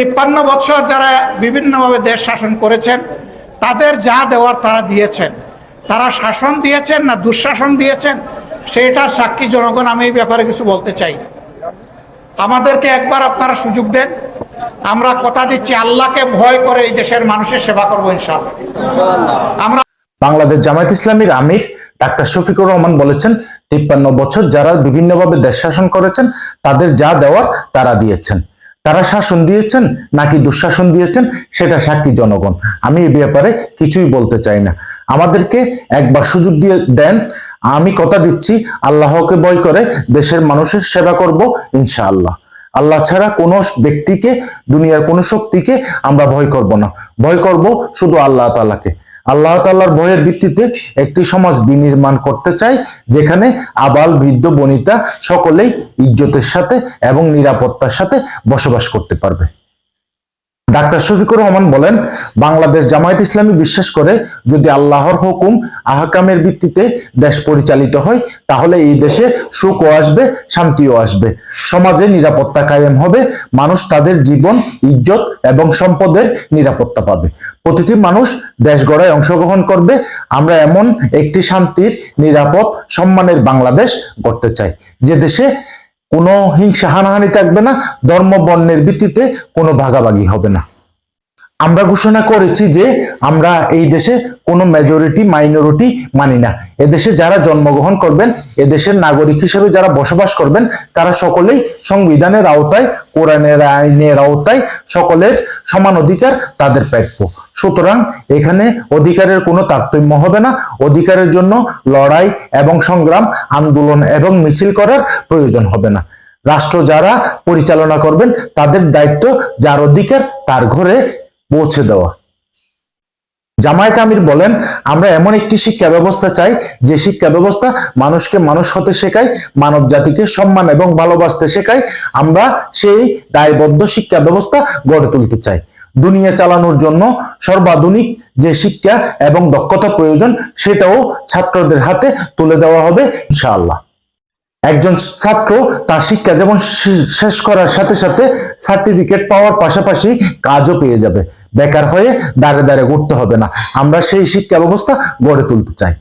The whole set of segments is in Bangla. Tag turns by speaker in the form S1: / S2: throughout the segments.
S1: তিপ্পান্ন বছর যারা বিভিন্নভাবে দেশ শাসন করেছেন, তাদের যা দেওয়ার তারা দিয়েছেন। তারা শাসন দিয়েছেন না দুঃশাসন দিয়েছেন, সেটা সাক্ষী জনগণ, আমি এই ব্যাপারে কিছু বলতে চাই। আমাদেরকে একবার আপনারা সুযোগ দেন, আমরা কথা দিচ্ছি, আল্লাহকে ভয় করে এই দেশের মানুষের সেবা করব ইনশাআল্লাহ। আমরা
S2: বাংলাদেশ জামায়াত ইসলামীর আমির ডাক্তার শফিকুর রহমান বলেছেন, তিপ্পান্ন বছর যারা বিভিন্নভাবে দেশ শাসন করেছেন, তাদের যা দেওয়ার তারা দিয়েছেন। তারা শাসন দিয়েছেন নাকি দুঃশাসন দিয়েছেন সেটা সাক্ষী জনগণ। আমি এই ব্যাপারে কিছুই বলতে চাই না। আমাদেরকে একবার সুযোগ দিয়ে দেন, আমি কথা দিচ্ছি, আল্লাহকে ভয় করে দেশের মানুষের সেবা করব ইনশাআল্লাহ। আল্লাহ ছাড়া কোনো ব্যক্তিকে, দুনিয়ার কোনো শক্তিকে আমরা ভয় করব না। ভয় করব শুধু আল্লাহ তাআলাকে। আল্লাহ তাল্লাহর ভয়ের ভিত্তিতে একটি সমাজ বিনির্মাণ করতে চাই, যেখানে আবাল, বৃদ্ধ, বনিতা সকলেই ইজ্জতের সাথে এবং নিরাপত্তার সাথে বসবাস করতে পারবে। ডাক্তার শফিকুর রহমান বলেন, বাংলাদেশ জামায়াত ইসলামী বিশ্বাস করে যদি আল্লাহর হুকুম আহকামের ভিত্তিতে দেশ পরিচালিত হয়, তাহলে এই দেশে সুখও আসবে, শান্তিও আসবে। সমাজে নিরাপত্তা কায়েম হবে, মানুষ তাদের জীবন, ইজ্জত এবং সম্পদের নিরাপত্তা পাবে। প্রতিটি মানুষ দেশ গড়ায় অংশগ্রহণ করবে। আমরা এমন একটি শান্তির, নিরাপদ, সম্মানের বাংলাদেশ গড়তে চাই। যে দেশে কোনো হিংসা হানাহানি থাকবে না ধর্ম বর্ণের ভিত্তিতে কোনো ভাগাভাগি হবে না। আমরা ঘোষণা করেছি যে আমরা এই দেশে কোনো মেজরিটি মাইনরিটি মানি না। এদেশে যারা জন্মগ্রহণ করবেন, এদেশের নাগরিক হিসেবে যারা বসবাস করবেন, তারা সকলেই সংবিধানের আওতায়, কোরআনের আইনের আওতায় সকলের সমান অধিকার তাদের প্রাপ্য। সুতরাং এখানে অধিকারের কোনো তারতম্য হবে না। অধিকারের জন্য লড়াই এবং সংগ্রাম, আন্দোলন এবং মিছিল করার প্রয়োজন হবে না। রাষ্ট্র যারা পরিচালনা করবেন, তাদের দায়িত্ব, যার অধিকার তার ঘরে পৌঁছে দেওয়া। জামায়াত আমির বলেন, আমরা এমন একটি শিক্ষা ব্যবস্থা চাই, যে শিক্ষা ব্যবস্থা মানুষকে মানুষ হতে শেখায়, মানব জাতিকে সম্মান এবং ভালোবাসতে শেখায়, আমরা সেই দায়বদ্ধ শিক্ষা ব্যবস্থা গড়ে তুলতে চাই। দুনিয়া চালানোর জন্য সর্বাধুনিক যে শিক্ষা এবং দক্ষতা প্রয়োজন, সেটাও ছাত্রদের হাতে তুলে দেওয়া হবে, ইনশাআল্লাহ। একজন ছাত্র তার শিক্ষা যেমন শেষ করার সাথে সাথে সার্টিফিকেট পাওয়ার পাশাপাশি কাজও পেয়ে যাবে। বেকার হয়ে দাঁড়ে দাঁড়ে ঘুরতে হবে না। আমরা সেই শিক্ষা ব্যবস্থা গড়ে তুলতে চাই।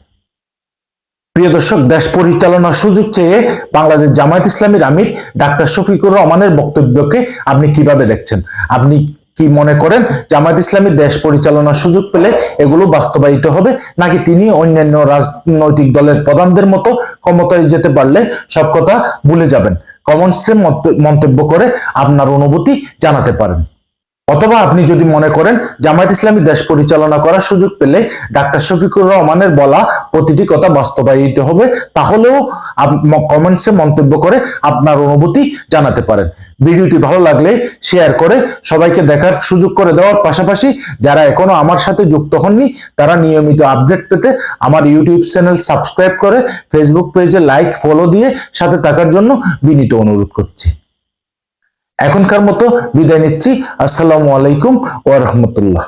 S2: প্রিয় দর্শক, দেশ পরিচালনার সুযোগ চেয়ে বাংলাদেশ জামায়াত ইসলামীর আমির ডাক্তার শফিকুর রহমানের বক্তব্যকে আপনি কীভাবে দেখছেন? আপনি কি মনে করেন? জামায়াত ইসলামী দেশ পরিচালনার সুযোগ পেলে এগুলো বাস্তবায়িত হবে, নাকি তিনি অন্যান্য রাজনৈতিক দলের প্রধানদের মতো ক্ষমতায় যেতে পারলে সব কথা ভুলে যাবেন? কমন্সে মন্তব্য করে আপনার অনুভূতি জানাতে পারেন। অথবা আপনি যদি মনে করেন জামায়াত ইসলামী দেশ পরিচালনা করার সুযোগ পেলে ডাক্তার শফিকুর রহমানের বলা প্রতিটি কথা বাস্তবায়িত হবে, তাহলেও কমেন্টসে মন্তব্য করে আপনার অনুভূতি জানাতে পারেন। ভিডিওটি ভালো লাগলে শেয়ার করে সবাইকে দেখার সুযোগ করে দেওয়ার পাশাপাশি যারা এখনও আমার সাথে যুক্ত হননি, তারা নিয়মিত আপডেট পেতে আমার ইউটিউব চ্যানেল সাবস্ক্রাইব করে ফেসবুক পেজে লাইক ফলো দিয়ে সাথে থাকার জন্য বিনীত অনুরোধ করছি। এখনকার মতো বিদায় নিচ্ছি। আসসালামু আলাইকুম ওয়া রাহমাতুল্লাহ।